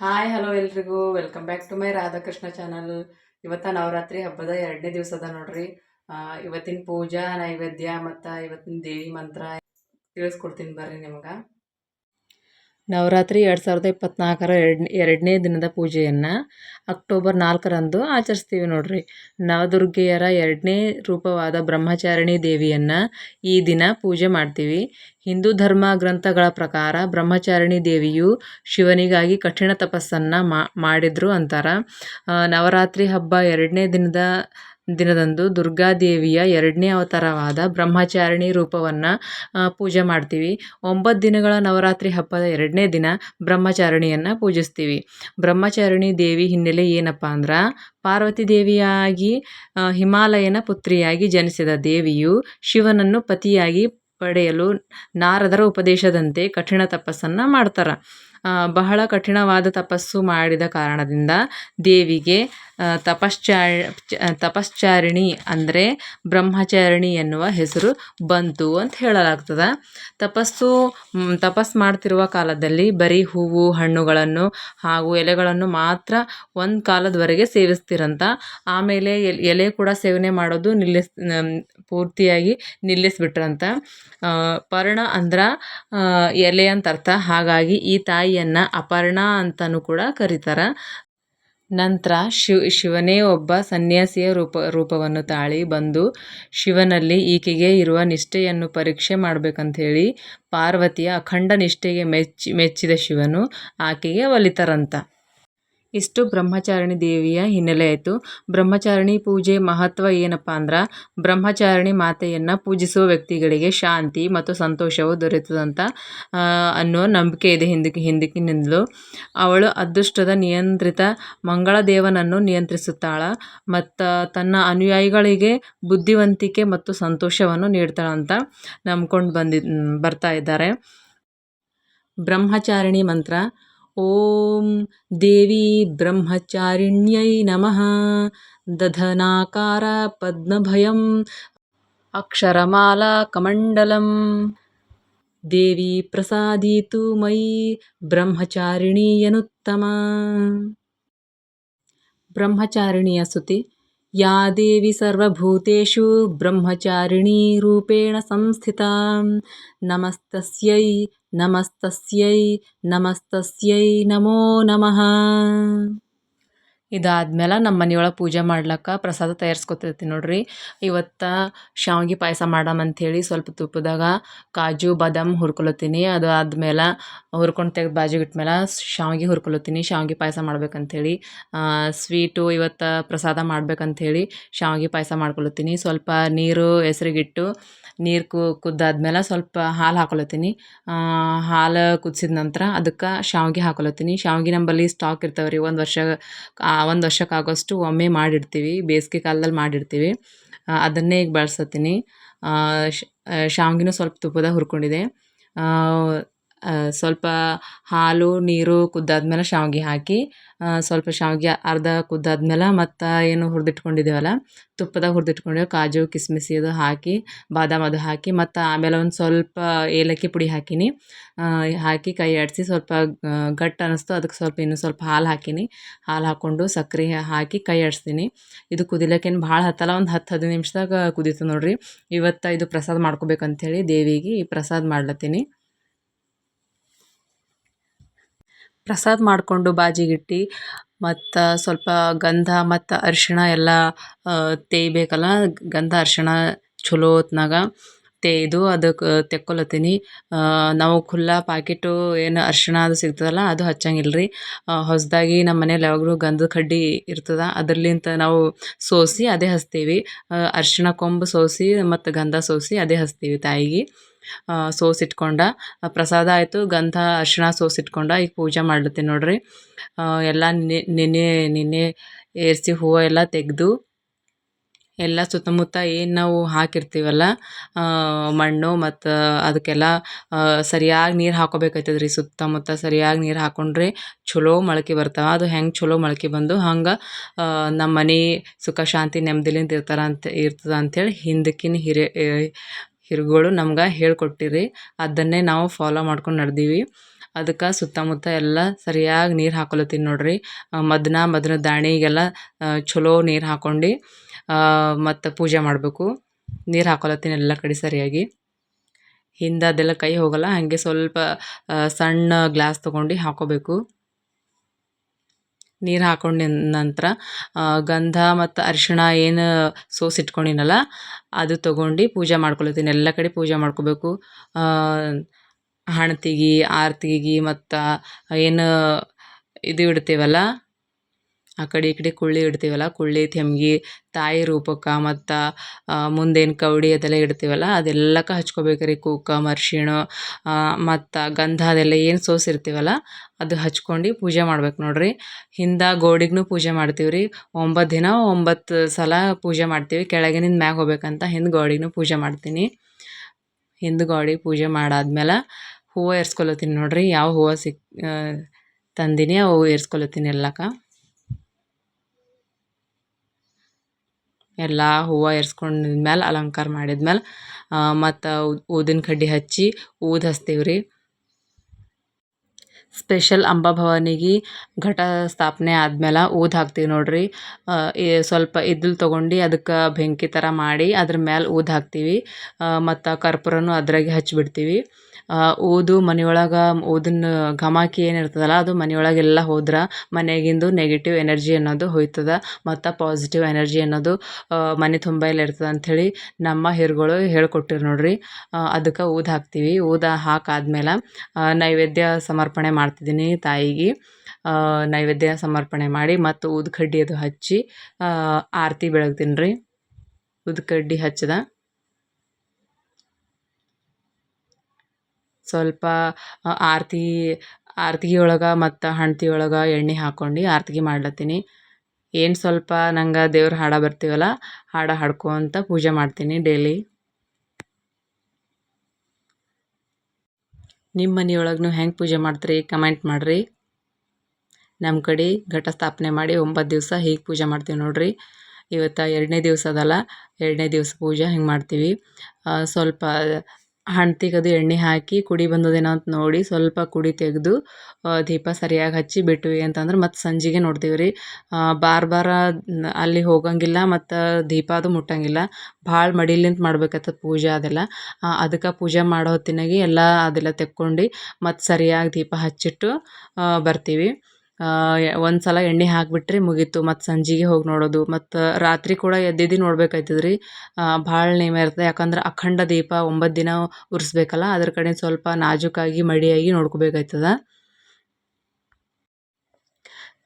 Hi, hello ಎಲ್ರಿಗೂ. Welcome back to my Radhakrishna channel ಇವತ್ತ ನವರಾತ್ರಿ ಹಬ್ಬದ ಎರಡನೇ ದಿವಸದ ನೋಡ್ರಿ. ಇವತ್ತಿನ ಪೂಜಾ, ನೈವೇದ್ಯ ಮತ್ತು ಇವತ್ತಿನ ದೇವಿ ಮಂತ್ರ ತಿಳಿಸ್ಕೊಡ್ತೀನಿ ಬರ್ರಿ ನಿಮ್ಗೆ. ನವರಾತ್ರಿ ಎರಡು ಸಾವಿರದ ಇಪ್ಪತ್ನಾಲ್ಕರ ಎರಡು ಎರಡನೇ ದಿನದ ಪೂಜೆಯನ್ನು ಅಕ್ಟೋಬರ್ ನಾಲ್ಕರಂದು ಆಚರಿಸ್ತೀವಿ ನೋಡ್ರಿ. ನವದುರ್ಗೆಯರ ಎರಡನೇ ರೂಪವಾದ ಬ್ರಹ್ಮಚಾರಿಣಿ ದೇವಿಯನ್ನು ಈ ದಿನ ಪೂಜೆ ಮಾಡ್ತೀವಿ. ಹಿಂದೂ ಧರ್ಮ ಗ್ರಂಥಗಳ ಪ್ರಕಾರ ಬ್ರಹ್ಮಚಾರಿಣಿ ದೇವಿಯು ಶಿವನಿಗಾಗಿ ಕಠಿಣ ತಪಸ್ಸನ್ನು ಮಾಡಿದ್ರು ಅಂತಾರ. ನವರಾತ್ರಿ ಹಬ್ಬ ಎರಡನೇ ದಿನದ ದಿನದಂದು ದುರ್ಗಾದೇವಿಯ ಎರಡನೇ ಅವತಾರವಾದ ಬ್ರಹ್ಮಚಾರಿಣಿ ರೂಪವನ್ನು ಪೂಜೆ ಮಾಡ್ತೀವಿ. ಒಂಬತ್ತು ದಿನಗಳ ನವರಾತ್ರಿ ಹಬ್ಬದ ಎರಡನೇ ದಿನ ಬ್ರಹ್ಮಚಾರಿಣಿಯನ್ನು ಪೂಜಿಸ್ತೀವಿ. ಬ್ರಹ್ಮಚಾರಿಣಿ ದೇವಿ ಹಿನ್ನೆಲೆ ಏನಪ್ಪ ಅಂದ್ರೆ, ಪಾರ್ವತಿ ದೇವಿಯಾಗಿ ಹಿಮಾಲಯನ ಪುತ್ರಿಯಾಗಿ ಜನಿಸಿದ ದೇವಿಯು ಶಿವನನ್ನು ಪತಿಯಾಗಿ ಪಡೆಯಲು ನಾರದರ ಉಪದೇಶದಂತೆ ಕಠಿಣ ತಪಸ್ಸನ್ನು ಮಾಡ್ತಾರೆ. ಬಹಳ ಕಠಿಣವಾದ ತಪಸ್ಸು ಮಾಡಿದ ಕಾರಣದಿಂದ ದೇವಿಗೆ ತಪಶ್ಚಾರ ತಪಶ್ಚಾರಿಣಿ ಅಂದರೆ ಬ್ರಹ್ಮಚಾರಿಣಿ ಎನ್ನುವ ಹೆಸರು ಬಂತು ಅಂತ ಹೇಳಲಾಗ್ತದೆ. ತಪಸ್ಸು ತಪಸ್ ಮಾಡ್ತಿರುವ ಕಾಲದಲ್ಲಿ ಬರೀ ಹೂವು, ಹಣ್ಣುಗಳನ್ನು ಹಾಗೂ ಎಲೆಗಳನ್ನು ಮಾತ್ರ ಒಂದು ಕಾಲದವರೆಗೆ ಸೇವಿಸ್ತಿರಂತ. ಆಮೇಲೆ ಎಲ್- ಕೂಡ ಸೇವನೆ ಮಾಡೋದು ನಿಲ್ಲಿಸ್ ಪೂರ್ತಿಯಾಗಿ ನಿಲ್ಲಿಸ್ಬಿಟ್ರಂತ. ಪರ್ಣ ಅಂದ್ರೆ ಎಲೆ ಅಂತ ಅರ್ಥ. ಹಾಗಾಗಿ ಈ ತಾಯಿಯನ್ನು ಅಪರ್ಣ ಅಂತಲೂ ಕೂಡ ಕರೀತಾರೆ. ನಂತರ ಶಿವ, ಶಿವನೇ ಒಬ್ಬ ಸನ್ಯಾಸಿಯ ರೂಪ, ರೂಪವನ್ನು ತಾಳಿ ಬಂದು ಶಿವನಲ್ಲಿ ಈಕೆಗೆ ಇರುವ ನಿಷ್ಠೆಯನ್ನು ಪರೀಕ್ಷೆ ಮಾಡಬೇಕಂಥೇಳಿ ಪಾರ್ವತಿಯ ಅಖಂಡ ನಿಷ್ಠೆಗೆ ಮೆಚ್ಚಿ, ಮೆಚ್ಚಿದ ಶಿವನು ಆಕೆಗೆ ಒಲಿತಾರಂತ. ಇಷ್ಟು ಬ್ರಹ್ಮಚಾರಿಣಿ ದೇವಿಯ ಹಿನ್ನೆಲೆ ಆಯಿತು. ಬ್ರಹ್ಮಚಾರಿಣಿ ಪೂಜೆ ಮಹತ್ವ ಏನಪ್ಪ ಅಂದ್ರೆ, ಬ್ರಹ್ಮಚಾರಿಣಿ ಮಾತೆಯನ್ನು ಪೂಜಿಸುವ ವ್ಯಕ್ತಿಗಳಿಗೆ ಶಾಂತಿ ಮತ್ತು ಸಂತೋಷವು ದೊರೆತದಂತ ಅನ್ನೋ ನಂಬಿಕೆ ಇದೆ ಹಿಂದಕ್ಕೆ, ಹಿಂದಕ್ಕಿನಿಂದಲೂ. ಅವಳು ಅದೃಷ್ಟದ ನಿಯಂತ್ರಿತ ಮಂಗಳ ದೇವನನ್ನು ನಿಯಂತ್ರಿಸುತ್ತಾಳೆ ಮತ್ತು ತನ್ನ ಅನುಯಾಯಿಗಳಿಗೆ ಬುದ್ಧಿವಂತಿಕೆ ಮತ್ತು ಸಂತೋಷವನ್ನು ನೀಡ್ತಾಳಂತ ನಂಬ್ಕೊಂಡು ಬಂದಿ, ಬರ್ತಾ ಇದ್ದಾರೆ. ಬ್ರಹ್ಮಚಾರಿಣಿ ಮಂತ್ರ ॐ देवी ब्रह्मचारिण्यै नमः। दधनाकारपद्मभयम् अक्षरमालाकमण्डलं देवी प्रसादीतु मयि ब्रह्मचारिणीयनुत्तमा अनुत्तमा ब्रह्मचारिणी ಯಾ ದೇವಿ रूपेण ಬ್ರಹ್ಮಚಾರಿಣೀ ರೂಪೇಣ ಸಂಸ್ಥಿತಾ ನಮಸ್ತಸ್ಯೈ ನಮಸ್ತಸ್ಯೈ ನಮಸ್ತಸ್ಯೈ ನಮೋ ನಮಃ ಇದಾದ್ಮೇಲೆ ನಮ್ಮ ಮನೆಯೊಳಗೆ ಪೂಜೆ ಮಾಡ್ಲಕ್ಕ ಪ್ರಸಾದ ತಯಾರಿಸ್ಕೊತಿರ್ತೀನಿ ನೋಡ್ರಿ. ಇವತ್ತು ಶಾವಿಗೆ ಪಾಯಸ ಮಾಡಮಂಥೇಳಿ ಸ್ವಲ್ಪ ತುಪ್ಪದಾಗ ಕಾಜು, ಬಾದಾಮ್ ಹುರ್ಕೊಳತ್ತೀನಿ. ಅದು ಆದ್ಮೇಲೆ ಹುರ್ಕೊಂಡು ತೆಗೆದು ಬಾಜಿಗೆ ಇಟ್ಮೇಲೆ ಶಾವಿಗೆ ಹುರ್ಕೊಳತ್ತೀನಿ ಶಾವಿಗೆ ಪಾಯಸ ಮಾಡ್ಬೇಕಂಥೇಳಿ ಸ್ವೀಟು ಇವತ್ತು ಪ್ರಸಾದ ಮಾಡ್ಬೇಕಂಥೇಳಿ ಶಾವಿಗೆ ಪಾಯಸ ಮಾಡ್ಕೊಳತ್ತೀನಿ ಸ್ವಲ್ಪ ನೀರು, ಹೆಸ್ರಿಗಿಟ್ಟು ನೀರು ಕು, ಕುದ್ದಾದ್ಮೇಲೆ ಸ್ವಲ್ಪ ಹಾಲು ಹಾಕೊಳತ್ತೀನಿ ಹಾಲು ಕುದಿಸಿದ ನಂತರ ಅದಕ್ಕೆ ಶಾವಿಗೆ ಹಾಕೊಳತ್ತೀನಿ ಶಾವಿಗೆ ನಂಬಲ್ಲಿ ಸ್ಟಾಕ್ ಇರ್ತಾವೆ ರೀ ಒಂದು ವರ್ಷ ಒಂದು ವರ್ಷಕ್ಕಾಗೋಷ್ಟು ಒಮ್ಮೆ ಮಾಡಿಡ್ತೀವಿ. ಬೇಸಿಗೆ ಕಾಲದಲ್ಲಿ ಮಾಡಿರ್ತೀವಿ ಅದನ್ನೇ ಈಗ ಬಳಸತ್ತೀನಿ. ಶಾವಿಗೆನೂ ಸ್ವಲ್ಪ ತುಪ್ಪದಾಗ ಹುರ್ಕೊಂಡಿದೆ. ಸ್ವಲ್ಪ ಹಾಲು, ನೀರು ಕುದ್ದಾದ್ಮೇಲೆ ಶಾವಿಗೆ ಹಾಕಿ ಸ್ವಲ್ಪ ಶಾವಿಗೆ ಅರ್ಧ ಕುದ್ದಾದ್ಮೇಲೆ ಮತ್ತು ಏನು ಹುರಿದಿಟ್ಕೊಂಡಿದ್ದೇವಲ್ಲ ತುಪ್ಪದಾಗ ಹುರಿದಿಟ್ಕೊಂಡಿರೋ ಕಾಜು, ಕಿಸ್ಮಿಸ್ ಇದು ಹಾಕಿ, ಬಾದಾಮ್ ಅದು ಹಾಕಿ, ಮತ್ತು ಆಮೇಲೆ ಒಂದು ಸ್ವಲ್ಪ ಏಲಕ್ಕಿ ಪುಡಿ ಹಾಕೀನಿ. ಹಾಕಿ ಕೈ ಆಡಿಸಿ ಸ್ವಲ್ಪ ಗಟ್ಟ ಗಟ್ಟಿ ಅನ್ನಿಸ್ತು ಅದಕ್ಕೆ ಸ್ವಲ್ಪ ಇನ್ನೂ ಸ್ವಲ್ಪ ಹಾಲು ಹಾಕೀನಿ. ಹಾಲು ಹಾಕ್ಕೊಂಡು ಸಕ್ಕರೆ ಹಾಕಿ ಕೈ ಆಡಿಸ್ತೀನಿ. ಇದು ಕುದಿಲಕ್ಕೇನು ಭಾಳ ಹತ್ತಲ್ಲ, ಒಂದು ಹತ್ತು ಹದಿನೈದು ನಿಮಿಷದಾಗ ಕುದೀತು ನೋಡ್ರಿ. ಇವತ್ತು ಇದು ಪ್ರಸಾದ ಮಾಡ್ಕೋಬೇಕಂಥೇಳಿ ದೇವಿಗೆ ಈ ಪ್ರಸಾದ ಮಾಡ್ಲತ್ತೀನಿ. ಪ್ರಸಾದ ಮಾಡಿಕೊಂಡು ಬಾಜಿಗಿಟ್ಟು ಮತ್ತು ಸ್ವಲ್ಪ ಗಂಧ ಮತ್ತು ಅರಿಶಿಣ ಎಲ್ಲ ತೇಯ್ಬೇಕಲ್ಲ ಗಂಧ ಅರಿಶಿಣ ಚಲೋ ಹೊತ್ನಾಗ ತೇಯ್ದು ಅದಕ್ಕೆ ತೆಕ್ಕೊಲತ್ತೀನಿ. ನಾವು ಖುಲ್ಲಾ ಪಾಕಿಟು ಏನು ಅರಿಶಿಣ ಅದು ಸಿಗ್ತದಲ್ಲ, ಅದು ಹಚ್ಚಂಗಿಲ್ಲ ರೀ ಹೊಸದಾಗಿ ನಮ್ಮ ಮನೇಲಿ ಯಾವಾಗಲೂ ಗಂಧದ ಕಡ್ಡಿ ಇರ್ತದ, ಅದರ್ಲಿಂತ ನಾವು ಸೋಸಿ ಅದೇ ಹಚ್ತೀವಿ. ಅರಿಶಿಣ ಕೊಂಬು ಸೋಸಿ ಮತ್ತು ಗಂಧ ಸೋಸಿ ಅದೇ ಹಚ್ತೀವಿ ತಾಯಿಗೆ. ಸೋಸಿಟ್ಕೊಂಡ ಇಟ್ಕೊಂಡ. ಪ್ರಸಾದ ಆಯಿತು, ಗಂಧ, ಅರಿಶಿಣ ಸೋಸಿಟ್ಕೊಂಡ ಈಗ ಪೂಜೆ ಮಾಡ್ಲತ್ತೀನಿ ನೋಡ್ರಿ. ಎಲ್ಲ ನಿನ್ನೆ ನಿನ್ನೆ ಏರಿಸಿ ಹೂವು ಎಲ್ಲ ತೆಗೆದು, ಎಲ್ಲ ಸುತ್ತಮುತ್ತ ಏನು ನಾವು ಹಾಕಿರ್ತೀವಲ್ಲ ಮಣ್ಣು ಮತ್ತು ಅದಕ್ಕೆಲ್ಲ ಸರಿಯಾಗಿ ನೀರು ಹಾಕೋಬೇಕಾಯ್ತದ ರೀ ಸುತ್ತಮುತ್ತ ಸರಿಯಾಗಿ ನೀರು ಹಾಕೊಂಡ್ರೆ ಚಲೋ ಮೊಳಕೆ ಬರ್ತಾವೆ. ಅದು ಹೆಂಗೆ ಚಲೋ ಮೊಳಕೆ ಬಂದು ಹಂಗೆ ನಮ್ಮ ಮನೆ ಸುಖ, ಶಾಂತಿ, ನೆಮ್ಮದಿಲಿಂದ ಇರ್ತಾರ ಅಂತ, ಇರ್ತದ ಅಂಥೇಳಿ ಹಿಂದಕ್ಕಿನ ಹಿರೇ ಹಿರುಗಳು ನಮ್ಗೆ ಹೇಳ್ಕೊಟ್ಟಿರಿ. ಅದನ್ನೇ ನಾವು ಫಾಲೋ ಮಾಡ್ಕೊಂಡು ನಡೆದೀವಿ. ಅದಕ್ಕೆ ಸುತ್ತಮುತ್ತ ಎಲ್ಲ ಸರಿಯಾಗಿ ನೀರು ಹಾಕೊಳತ್ತೀನಿ ನೋಡ್ರಿ. ಮದ್ನ ಮದ್ನ ದಾಣಿಗೆಲ್ಲ ಚಲೋ ನೀರು ಹಾಕೊಂಡು ಮತ್ತು ಪೂಜೆ ಮಾಡಬೇಕು. ನೀರು ಹಾಕೊಳತ್ತೀನಿ ಎಲ್ಲ ಕಡೆ ಸರಿಯಾಗಿ. ಹಿಂದೆ ಅದೆಲ್ಲ ಕೈ ಹೋಗಲ್ಲ, ಹಾಗೆ ಸ್ವಲ್ಪ ಸಣ್ಣ ಗ್ಲಾಸ್ ತೊಗೊಂಡು ಹಾಕ್ಕೋಬೇಕು ನೀರು ಹಾಕೊಂಡ ನಂತರ ಗಂಧ ಮತ್ತು ಅರಿಶಿಣ ಏನು ಸೋಸಿ ಇಟ್ಕೊಂಡಿನಲ್ಲ, ಅದು ತೊಗೊಂಡು ಪೂಜೆ ಮಾಡ್ಕೊಳತ್ತೀನಿ. ಎಲ್ಲ ಕಡೆ ಪೂಜೆ ಮಾಡ್ಕೋಬೇಕು. ಹಣತೆಗೆ ಆರತಿಗೆ ಮತ್ತು ಏನು ಇದು ಇಡ್ತೀವಲ್ಲ ಆ ಕಡೆ ಈ ಕಡೆ ಕುಳ್ಳಿ ಇಡ್ತೀವಲ್ಲ, ಕುಳ್ಳಿ ತೆಮ್ಗೆ ತಾಯಿ ರೂಪಕ್ಕೆ ಮತ್ತು ಮುಂದೇನು ಕವಡಿ ಅದೆಲ್ಲ ಇಡ್ತೀವಲ್ಲ ಅದೆಲ್ಲಕ್ಕ ಹಚ್ಕೋಬೇಕು ರೀ ಕುಂಕುಮ ಅರ್ಶಿಣ ಮತ್ತು ಗಂಧ ಅದೆಲ್ಲ ಏನು ಸೋಸಿರ್ತೀವಲ್ಲ ಅದು ಹಚ್ಕೊಂಡು ಪೂಜೆ ಮಾಡ್ಬೇಕು ನೋಡ್ರಿ. ಹಿಂದೆ ಗೋಡಿಗೂ ಪೂಜೆ ಮಾಡ್ತೀವಿ ರೀ ಒಂಬತ್ತು ದಿನ, ಒಂಬತ್ತು ಸಲ ಪೂಜೆ ಮಾಡ್ತೀವಿ. ಕೆಳಗಿನಿಂದ ಮ್ಯಾಗ ಹೋಗ್ಬೇಕಂತ ಹಿಂದೆ ಗೋಡಿಗೂ ಪೂಜೆ ಮಾಡ್ತೀನಿ. ಹಿಂದೆ ಗೋಡಿ ಪೂಜೆ ಮಾಡಾದ್ಮೇಲೆ ಹೂವು ಏರ್ಸ್ಕೊಳತ್ತೀನಿ ನೋಡ್ರಿ. ಯಾವ ಹೂವು ಸಿಕ್ ತಂದಿನಿ ಅವು ಏರ್ಸ್ಕೊಳತ್ತೀನಿ ಎಲ್ಲಕ್ಕ ಎಲ್ಲ ಹೂವು ಏರ್ಸ್ಕೊಂಡಿದ್ಮೇಲೆ ಅಲಂಕಾರ ಮಾಡಿದ ಮ್ಯಾಲೆ ಮತ್ತು ಊದಿನ ಕಡ್ಡಿ ಹಚ್ಚಿ ಊದು ಹಚ್ತೀವಿ ರೀ ಸ್ಪೆಷಲ್ ಅಂಬಾಭವಾನಿಗೆ ಘಟ ಸ್ಥಾಪನೆ ಆದ್ಮೇಲೆ ಊದು ಹಾಕ್ತೀವಿ ನೋಡ್ರಿ ಸ್ವಲ್ಪ ಇದ್ದಲ್ ತೊಗೊಂಡು ಅದಕ್ಕೆ ಬೆಂಕಿ ಥರ ಮಾಡಿ ಅದ್ರ ಮ್ಯಾಲೆ ಊದು ಹಾಕ್ತೀವಿ ಮತ್ತು ಕರ್ಪೂರನೂ ಅದ್ರಾಗೆ ಹಚ್ಚಿಬಿಡ್ತೀವಿ ಊದು ಮನೆಯೊಳಗೆ ಊದಿನ ಘಮಾಕಿ ಏನಿರ್ತದಲ್ಲ ಅದು ಮನೆಯೊಳಗೆಲ್ಲ ಹೋದ್ರೆ ಮನೆಗಿಂದು ನೆಗೆಟಿವ್ ಎನರ್ಜಿ ಅನ್ನೋದು ಹೋಯ್ತದ, ಮತ್ತು ಪಾಸಿಟಿವ್ ಎನರ್ಜಿ ಅನ್ನೋದು ಮನೆ ತುಂಬ ಇರ್ತದ ಇರ್ತದೆ ಅಂಥೇಳಿ ನಮ್ಮ ಹಿರುಗಳು ಹೇಳ್ಕೊಟ್ಟಿರು ನೋಡ್ರಿ. ಅದಕ್ಕೆ ಊದು ಹಾಕ್ತೀವಿ. ಊದು ಹಾಕಾದ್ಮೇಲೆ ನೈವೇದ್ಯ ಸಮರ್ಪಣೆ ಮಾಡ್ತಿದ್ದೀನಿ ತಾಯಿಗೆ. ನೈವೇದ್ಯ ಸಮರ್ಪಣೆ ಮಾಡಿ ಮತ್ತು ಊದ್ಕಡ್ಡಿ ಅದು ಹಚ್ಚಿ ಆರತಿ ಬೆಳಗ್ತೀನಿ ರೀ ಊದ್ಕಡ್ಡಿ ಹಚ್ಚಿದ. ಸ್ವಲ್ಪ ಆರತಿ ಆರ್ತಿಗೆ ಒಳಗೆ ಮತ್ತು ಹಣ್ತಿ ಒಳಗೆ ಎಣ್ಣೆ ಹಾಕ್ಕೊಂಡು ಆರ್ತಿಗೆ ಮಾಡ್ಲತ್ತೀನಿ. ಏನು ಸ್ವಲ್ಪ ನಂಗೆ ದೇವ್ರ ಹಾಡ ಬರ್ತೀವಲ್ಲ, ಹಾಡು ಹಾಡ್ಕೊತ ಪೂಜೆ ಮಾಡ್ತೀನಿ ಡೈಲಿ. ನಿಮ್ಮ ಮನೆಯೊಳಗೂ ಹೆಂಗೆ ಪೂಜೆ ಮಾಡ್ತೀರಿ ಕಮೆಂಟ್ ಮಾಡಿರಿ. ನಮ್ಮ ಕಡೆ ಘಟ ಸ್ಥಾಪನೆ ಮಾಡಿ ಒಂಬತ್ತು ದಿವಸ ಹೀಗೆ ಪೂಜೆ ಮಾಡ್ತೀವಿ ನೋಡಿರಿ. ಇವತ್ತು ಎರಡನೇ ದಿವಸ ಅದಲ್ಲ, ಎರಡನೇ ದಿವಸ ಪೂಜೆ ಹಿಂಗೆ ಮಾಡ್ತೀವಿ. ಸ್ವಲ್ಪ ಹಣ್ತಿಗೆ ಅದು ಎಣ್ಣೆ ಹಾಕಿ ಕುಡಿ ಬಂದದೇನೋ ಅಂತ ನೋಡಿ ಸ್ವಲ್ಪ ಕುಡಿ ತೆಗೆದು ದೀಪ ಸರಿಯಾಗಿ ಹಚ್ಚಿ ಬಿಟ್ವಿ ಅಂತಂದ್ರೆ ಮತ್ತು ಸಂಜೆಗೆ ನೋಡ್ತೀವಿ ರೀ. ಬಾರ್ ಬಾರ ಅಲ್ಲಿ ಹೋಗಂಗಿಲ್ಲ ಮತ್ತು ದೀಪ ಅದು ಮುಟ್ಟಂಗಿಲ್ಲ. ಭಾಳ ಮಡಿಲಿಂತ ಮಾಡ್ಬೇಕಾಗ್ತದೆ ಪೂಜೆ ಅದೆಲ್ಲ. ಅದಕ್ಕೆ ಪೂಜೆ ಮಾಡೋ ಹೊತ್ತಿನಾಗೆ ಎಲ್ಲ ಅದೆಲ್ಲ ತೆಕ್ಕೊಂಡು ಮತ್ತು ಸರಿಯಾಗಿ ದೀಪ ಹಚ್ಚಿಟ್ಟು ಬರ್ತೀವಿ. ಒಂದು ಸಲ ಎಣ್ಣೆ ಹಾಕ್ಬಿಟ್ರಿ ಮುಗೀತು. ಮತ್ತು ಸಂಜೆಗೆ ಹೋಗಿ ನೋಡೋದು. ಮತ್ತು ರಾತ್ರಿ ಕೂಡ ಎದ್ದಿದ್ದು ನೋಡ್ಬೇಕಾಯ್ತದೆ ರೀ ಭಾಳ ನೇಮ ಇರ್ತದೆ ಯಾಕಂದ್ರೆ ಅಖಂಡ ದೀಪ ಒಂಬತ್ತು ದಿನ ಉರಿಸ್ಬೇಕಲ್ಲ, ಅದ್ರ ಕಡೆ ಸ್ವಲ್ಪ ನಾಜೂಕಾಗಿ, ಮಡಿಯಾಗಿ ನೋಡ್ಕೋಬೇಕಾಯ್ತದ.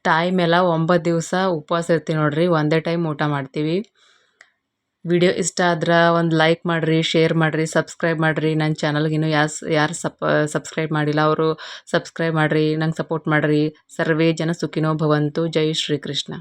ತಾಯಿ ಮೇಲೆ ಒಂಬತ್ತು ದಿವಸ ಉಪವಾಸ ಇರ್ತೀವಿ ನೋಡ್ರಿ. ಒಂದೇ ಟೈಮ್ ಊಟ ಮಾಡ್ತೀವಿ. ವಿಡಿಯೋ ಇಷ್ಟ ಆದ್ರೆ ಒಂದು ಲೈಕ್ ಮಾಡಿರಿ ಶೇರ್ ಮಾಡಿರಿ ಸಬ್ಸ್ಕ್ರೈಬ್ ಮಾಡಿರಿ. ನನ್ನ ಚಾನಲ್ಗಿನ್ನೂ ಯಾಸ್, ಯಾರು ಸಪ್ ಸಬ್ಸ್ಕ್ರೈಬ್ ಮಾಡಿಲ್ಲ ಅವರು ಸಬ್ಸ್ಕ್ರೈಬ್ ಮಾಡಿರಿ, ನಂಗೆ ಸಪೋರ್ಟ್ ಮಾಡಿರಿ. ಸರ್ವೇ ಜನ ಸುಖಿನೋ ಭವಂತು. ಜೈ ಶ್ರೀಕೃಷ್ಣ.